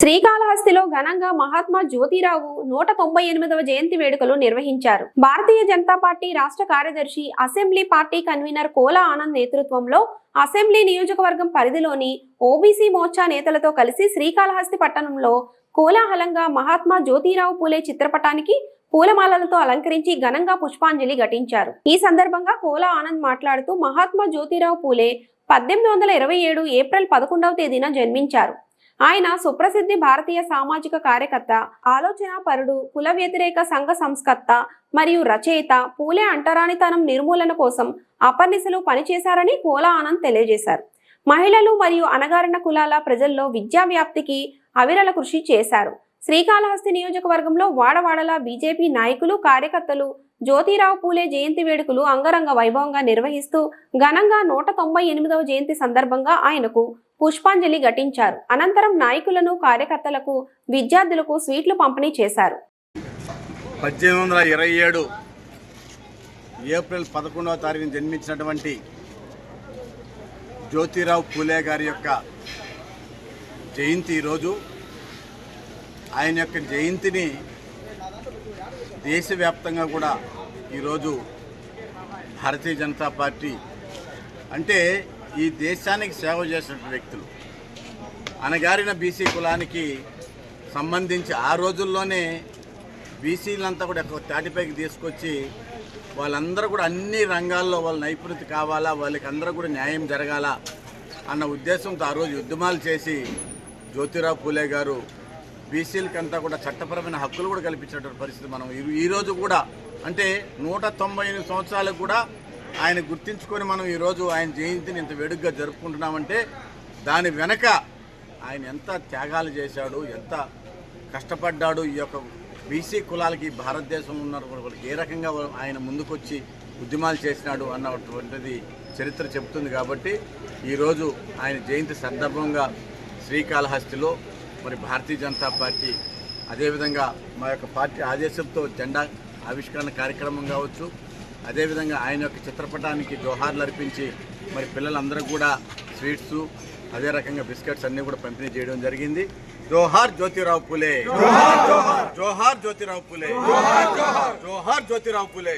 శ్రీకాళహస్తిలో ఘనంగా మహాత్మా జ్యోతిరావు నూట తొంభై ఎనిమిదవ జయంతి వేడుకలు నిర్వహించారు. భారతీయ జనతా పార్టీ రాష్ట్ర కార్యదర్శి assembly party convener Kola Anand నేతృత్వంలో అసెంబ్లీ నియోజకవర్గం పరిధిలోని ఓబీసీ మోర్చా నేతలతో కలిసి శ్రీకాళహస్తి పట్టణంలో కోలాహలంగా మహాత్మా జ్యోతిరావు పూలే చిత్రపటానికి పూలమాలలతో అలంకరించి ఘనంగా పుష్పాంజలి ఘటించారు. ఈ సందర్భంగా కోలా ఆనంద్ మాట్లాడుతూ మహాత్మా జ్యోతిరావు పూలే పద్దెనిమిది వందల ఇరవై ఏడు ఏప్రిల్ పదకొండవ తేదీన జన్మించారు. ఆయన సుప్రసిద్ధి భారతీయ సామాజిక కార్యకర్త ఆలోచన పరుడు కుల వ్యతిరేక సంఘ సంస్కర్త మరియు రచయిత పూలే అంటరానితనం నిర్మూలన కోసం అపర్నిశలు పనిచేశారని కోలా ఆనంద్ తెలియజేశారు. మహిళలు మరియు అనగారణ కులాల ప్రజల్లో విద్యా వ్యాప్తికి అవిరల కృషి చేశారు. శ్రీకాళహస్తి నియోజకవర్గంలో వాడవాడల బీజేపీ నాయకులు కార్యకర్తలు జ్యోతిరావు పూలే జయంతి వేడుకలు అంగరంగ వైభవంగా నిర్వహిస్తూ ఘనంగా నూట తొంభై ఎనిమిదవ జయంతి సందర్భంగా ఆయనకు పుష్పాంజలి ఘటించారు. అనంతరం నాయకులను కార్యకర్తలకు విద్యార్థులకు స్వీట్లు పంపిణీ చేశారు. పద్దెనిమిది వందల ఇరవై ఏడు ఏప్రిల్ పదకొండవ తారీఖున జన్మించినటువంటి జ్యోతిరావు పూలే గారి యొక్క జయంతి ఈరోజు ఆయన యొక్క జయంతిని దేశవ్యాప్తంగా కూడా ఈరోజు భారతీయ జనతా పార్టీ అంటే ఈ దేశానికి సేవ చేసినటువంటి వ్యక్తులు. అనగారిన బీసీ కులానికి సంబంధించి ఆ రోజుల్లోనే బీసీలంతా కూడా తాటిపైకి తీసుకొచ్చి వాళ్ళందరూ కూడా అన్ని రంగాల్లో వాళ్ళ నైపుణ్యత కావాలా వాళ్ళకి అందరూ కూడా న్యాయం జరగాల అన్న ఉద్దేశంతో ఆ రోజు ఉద్యమాలు చేసి జ్యోతిరావు పూలే గారు బీసీలకంతా కూడా చట్టపరమైన హక్కులు కూడా కల్పించినటువంటి పరిస్థితి మనం ఈరోజు కూడా అంటే నూట తొంభై ఎనిమిది సంవత్సరాలకు కూడా ఆయన గుర్తించుకొని మనం ఈరోజు ఆయన జయంతిని ఇంత వేడుగ్గా జరుపుకుంటున్నామంటే దాని వెనక ఆయన ఎంత త్యాగాలు చేశాడు ఎంత కష్టపడ్డాడు ఈ యొక్క బీసీ కులాలకి భారతదేశంలో ఉన్న ఏ రకంగా ఆయన ముందుకొచ్చి ఉద్యమాలు చేసినాడు అన్నటువంటిది చరిత్ర చెబుతుంది కాబట్టి ఈరోజు ఆయన జయంతి సందర్భంగా శ్రీకాళహస్తిలో మరి భారతీయ జనతా పార్టీ అదేవిధంగా మా యొక్క పార్టీ ఆదేశంతో జెండా ఆవిష్కరణ కార్యక్రమం కావచ్చు. అదేవిధంగా ఆయన యొక్క చిత్రపటానికి జోహార్లు అర్పించి మరి పిల్లలందరూ కూడా స్వీట్స్ అదే రకంగా బిస్కెట్స్ అన్నీ కూడా పంపిణీ చేయడం జరిగింది. జోహార్ జ్యోతిరావు పులే. జోహార్ జ్యోతిరావు పులే. జోహార్ జ్యోతిరావు పులే.